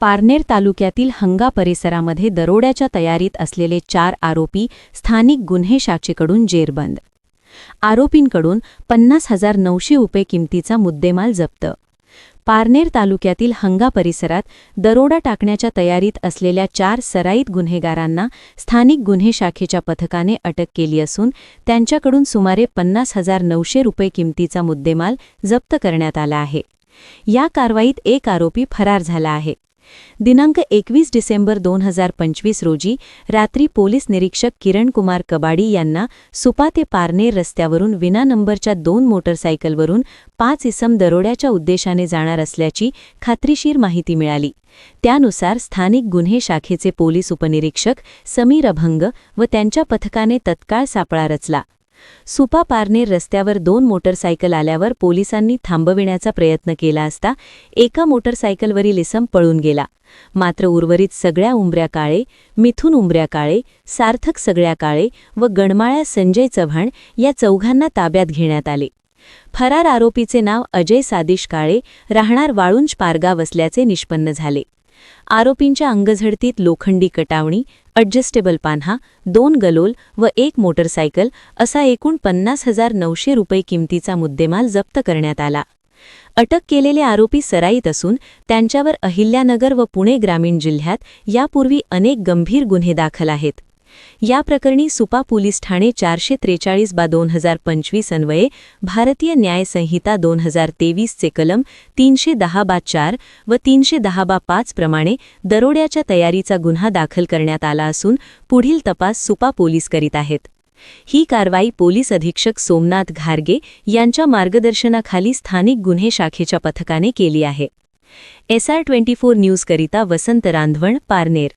पारनेर तालुक्यातील हंगा परिसरामध्ये दरोड्याच्या तयारीत असलेले चार आरोपी स्थानिक गुन्हे शाखेकडून जेरबंद. आरोपींकडून पन्नास हजार नऊशे रुपये किमतीचा मुद्देमाल जप्त. पारनेर तालुक्यातील हंगा परिसरात दरोडा टाकण्याच्या तयारीत असलेल्या चार सराईत गुन्हेगारांना स्थानिक गुन्हे शाखेच्या पथकाने अटक केली असून त्यांच्याकडून सुमारे पन्नास हजार नऊशे रुपये किमतीचा मुद्देमाल जप्त करण्यात आला आहे. या कारवाईत एक आरोपी फरार झाला आहे. दिनांक एकवीस डिसेंबर दोन हजार पंचवीस रोजी रात्री पोलीस निरीक्षक किरण कुमार कबाडी यांना सुपा ते पारनेर रस्त्यावरून विना नंबरच्या दोन मोटरसायकलवरून पाच इसम दरोड्याच्या उद्देशाने जाणार असल्याची खात्रीशीर माहिती मिळाली. त्यानुसार स्थानिक गुन्हे शाखेचे पोलीस उपनिरीक्षक समीर अभंग व त्यांच्या पथकाने तत्काळ सापळा रचला. सुपा पारनेर रस्त्यावर दोन मोटरसायकल आल्यावर पोलिसांनी थांबविण्याचा प्रयत्न केला असता एका मोटरसायकलवरील इसम पळून गेला. मात्र उर्वरित सगळ्या उंबऱ्या काळे मिथून उंबऱ्या काळे सार्थक सगळ्या काळे व गणमाळ्या संजय चव्हाण या चौघांना ताब्यात घेण्यात आले. फरार आरोपीचे नाव अजय सादिश काळे राहणार वाळुंज पारगाव असल्याचे निष्पन्न झाले. आरोपींच्या अंगझडतीत लोखंडी कटावणी अड्जस्टेबल पान्हा दोन गलोल व एक मोटरसायकल असा एकूण पन्नास हजार नऊशे रुपये किमतीचा मुद्देमाल जप्त करण्यात आला. अटक केलेले आरोपी सराईत असून त्यांच्यावर अहिल्यानगर व पुणे ग्रामीण जिल्ह्यात यापूर्वी अनेक गंभीर गुन्हे दाखल आहेत. या प्रकरणी सुपा पोलीस ठाणे चारशे त्रेचाळीस बा दोन हजार पंचवीस अन्वये भारतीय न्यायसंहिता दोन हजार तेवीसचे कलम तीनशे दहा बा चार व तीनशे दहा बा पाच प्रमाणे दरोड्याच्या तयारीचा गुन्हा दाखल करण्यात आला असून पुढील तपास सुपा पोलीस करीत आहेत. ही कारवाई पोलीस अधीक्षक सोमनाथ घारगे यांच्या मार्गदर्शनाखाली स्थानिक गुन्हे शाखेच्या पथकाने केली आहे. एसआर ट्वेंटी फोर न्यूजकरिता वसंत रांधवण पारनेर.